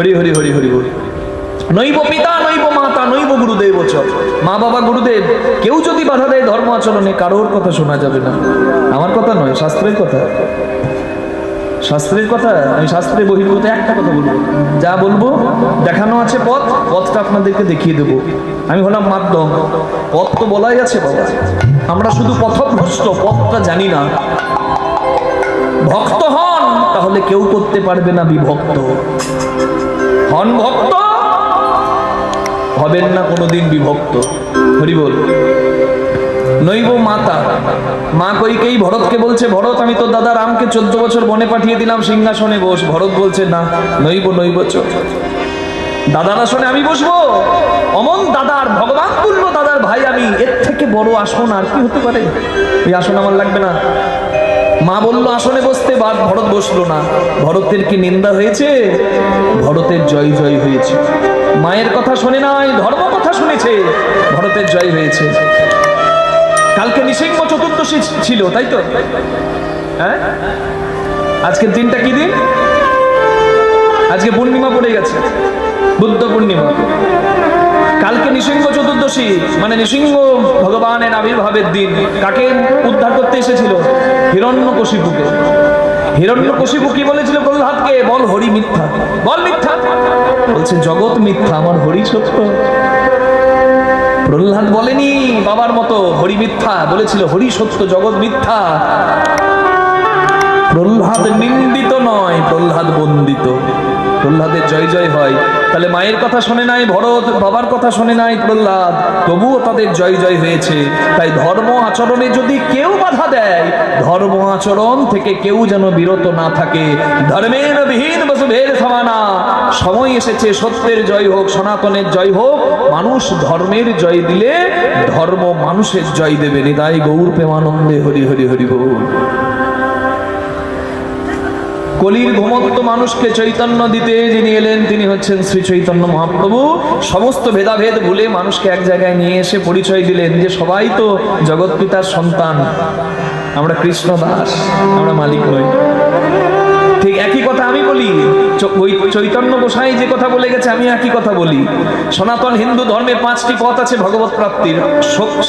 হরি হরি হরি হরি বল নৈব পিতা, নৈব মাতা, নৈব গুরুদেব মা বাবা গুরুদেব, কেউ যদি বাধা দেয় ধর্ম আচরণে, কারোর কথা শোনা যাবে না। আমার কথা নয়, শাস্ত্রের কথা। শাস্ত্রের কথা, আমি শাস্ত্রের বহির্ভূত একটা কথা বলব। যা বলব, দেখানো আছে পথ, পথটা আপনাদেরকে দেখিয়ে দেবো। আমি হলাম মাধ্যম। পথ তো বলাই আছে বাবা। আমরা শুধু পথভ্রষ্ট, পথটা জানি না। ভক্ত হন, তাহলে কেউ করতে পারবে না বিভক্ত। হন ভক্ত হবেন না কোনোদিন বিভক্ত। হরি বল। নৈব মাতা। মা কইকেই ভরতকে বলছে, ভরত, আমি তো দাদা রামকে চোদ্দ বছর বনে পাঠিয়ে দিলাম, সিংহাসনে বস। ভরত বলছে, না, নৈব নৈব দাদার আসনে আমি বসবো? অমন দাদার, ভগবান তুল্য দাদার ভাই আমি, এর থেকে বড় আসন আর কি হতে পারে? এই আসন আমার লাগবে না। মা বলল আসনে বসতে বাদ, ভরত বসল না। ভরতের কি নিন্দা হয়েছে? ভরতের জয় জয় হয়েছে। মায়ের কথা শুনে নাই, ধর্ম কথা শুনেছে, ভরতের জয় হয়েছে। কালকে নিসিংহ চতুর্দশী ছিল, তাই তো? হ্যাঁ? আজকের দিনটা কি দিন? আজকে পূর্ণিমা পড়ে গেছে, বুদ্ধ পূর্ণিমা। কালকে নৃসিংহ চতুর্দশী মানে নৃসিংহ ভগবানের আবির্ভাবের দিন, কাকে উদ্ধার করতে এসেছিল? হিরণ্যকশিপুকে। হিরণ্যকশিপু কি বলেছিল প্রহ্লাদকে বল হরি মিথ্যা। বল মিথ্যা। বলছে, জগৎ মিথ্যা, আমার হরি সত্য। প্রহ্লাদ বলেনি, বাবার মতো হরি মিথ্যা, বলেছিল, হরি সত্য, জগৎ মিথ্যা। প্রহ্লাদ নিন্দিত নয়, প্রহ্লাদ বন্দিত তাহলে মায়ের কথা শোনে নাই, ভরত বাবার কথা শোনে নাই প্রহ্লাদ, তবুও তাদের জয় জয় হয়েছে। তাই ধর্ম আচরণে যদি কেউ বাধা দেয়, ধর্ম আচরণ থেকে কেউ যেন বিরত না থাকে। ধর্মের বিহীন বসুভের সমানা, সময় এসেছে, সত্যের জয় হোক, সনাতনের জয় হোক, মানুষ ধর্মের জয় দিলে ধর্ম মানুষের জয় দেবে। নিতাই গৌর প্রেমানন্দে হরি হরি হরি বল। কলির ঘুমন্ত মানুষকে চৈতন্য দিতে যিনি এলেন, তিনি হচ্ছেন শ্রী চৈতন্য মহাপ্রভু। সমস্ত ভেদাভেদ ভুলে মানুষকে এক জায়গায় নিয়ে এসে পরিচয় দিলেন যে সবাই তো জগৎ পিতার সন্তান। আমরা কৃষ্ণ দাস আমরা মালিক নই। ঠিক একই কথা বলি ওই চৈতন্য গোসাই যে কথা বলে গেছে, আমি একই কথা বলি। সনাতন হিন্দু ধর্মে পাঁচটি পথ আছে ভগবত প্রাপ্তির।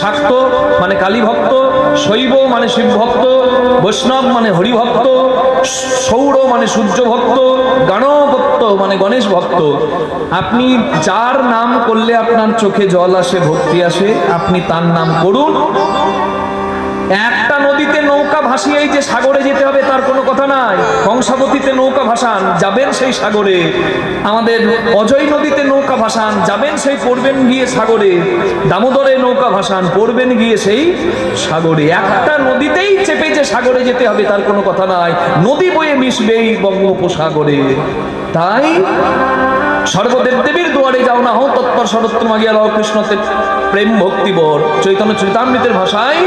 শাক্ত মানে কালী ভক্ত, শৈব মানে শিব ভক্ত, বৈষ্ণব মানে হরি ভক্ত, সৌর মানে সূর্য ভক্ত, গণভক্ত মানে গণেশ ভক্ত। আপনি যার নাম করলে আপনার চোখে জল আসে, ভক্তি আসে, আপনি তার নাম করুন। একটা নদীতে নৌকা ভাসিয়েই যে সাগরে যেতে হবে তার কোনো কথা নাই। কংসাবতীতে নৌকা ভাসান, যাবেন সেই সাগরে। আমাদের অজয় নদীতে নৌকা ভাসান, যাবেন সেই পড়বেন গিয়ে সাগরে। দামোদরে নৌকা ভাসান, পড়বেন গিয়ে সেই সাগরে। একটা নদীতেই চেপে যে সাগরে যেতে হবে তার কোনো কথা নাই। নদী বয়ে মিশবে এই বঙ্গোপসাগরে। তাই সর্বদেব দেবীর দুয়ারে যাও না হো তৎপর সরত্ব মাগিয়া কৃষ্ণতে প্রেম ভক্তিবর। চৈতন্য চৈতামৃতের ভাষায়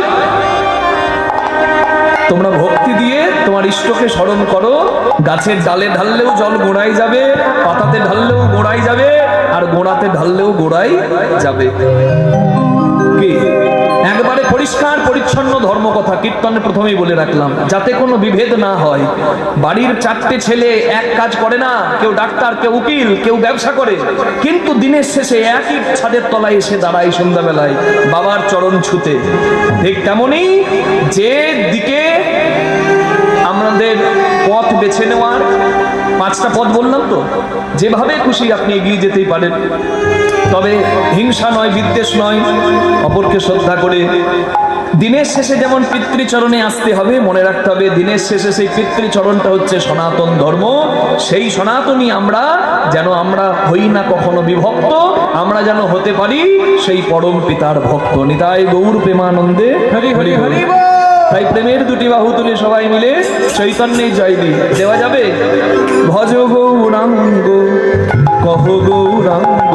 তোমরা ভক্তি দিয়ে তোমার ইষ্টকে স্মরণ করো। গাছের ডালে ঢাললেও জল গোড়াই যাবে, পাতাতে ঢাললেও গোড়াই যাবে, আর গোড়াতে ঢাললেও গোড়াই যাবে। কি? একবারে পরিষ্কার, পরিচ্ছন্ন ধর্ম কথা কীর্তনে প্রথমেই বলে রাখলাম, যাতে কোনো বিভেদ না হয়। বাড়ির চারটে ছেলে এক কাজ করে না, কেউ ডাক্তার, কেউ উকিল, কেউ ব্যবসা করে, কিন্তু দিনের শেষে একই ছাদের তলায় এসে দাঁড়ায় সন্ধ্যাবেলায়, বাবার চরণ ছুতে। ঠিক তেমনই যে দিকে আমাদের পথ বেছে নেওয়ার, পাঁচটা পথ বললাম তো, যেভাবে খুশি আপনি এগিয়ে যেতেই পারেন। তবে হিংসা নয় বিদ্বেষ নয় অপরকে শ্রদ্ধা করে। দিনের শেষে যেমন পিতৃচরণে আসতে হবে মনে রাখতে হবে দিনের শেষে সেই পিতৃচরণটা হচ্ছে সনাতন ধর্ম। সেই সনাতনী আমরা যেন আমরা হই না কখনো বিভক্ত আমরা যেন হতে পারি সেই পরম পিতার ভক্ত। নিতাই গৌর প্রেমানন্দে হরি হরি হরি তাই প্রেমের দুটি বাহু তুলে সবাই মিলে চৈতন্যে জয় দিই। দেওয়া যাবে? ভজ গৌরাঙ্গ কহ গৌরাঙ্গ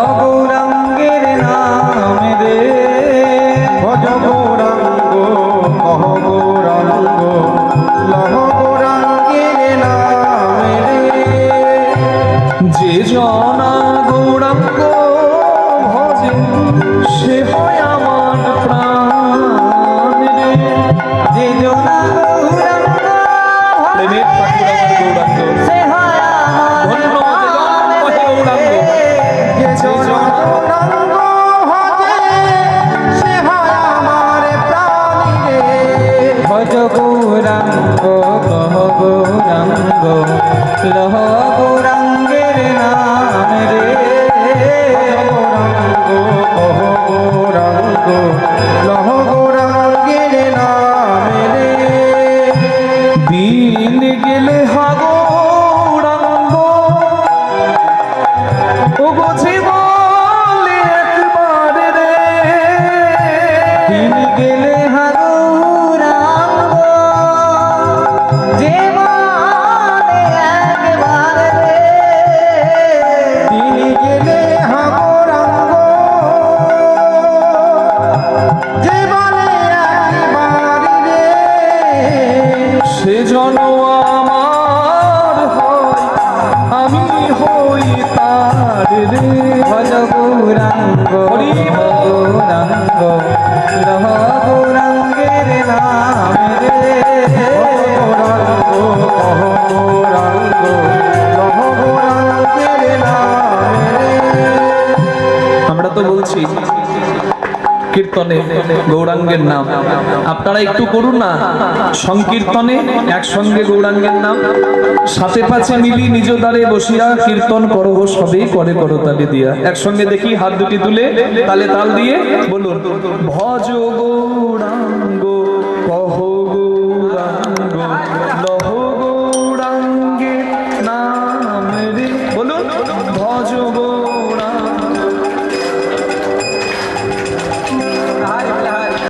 সংকীর্তনে গৌরাঙ্গের নাম। আপনারা একটু করুন না। সংকীর্তনে একসঙ্গে গৌরাঙ্গের নাম। সাথে পাচ্ছে মিলি নিজ দ্বারে বসিয়া কীর্তন করো সবেই করে করো তালে দিয়া। একসঙ্গে দেখি হাত দুটি তুলে তালে তাল দিয়ে বলুন, ভজ গৌরাঙ্গ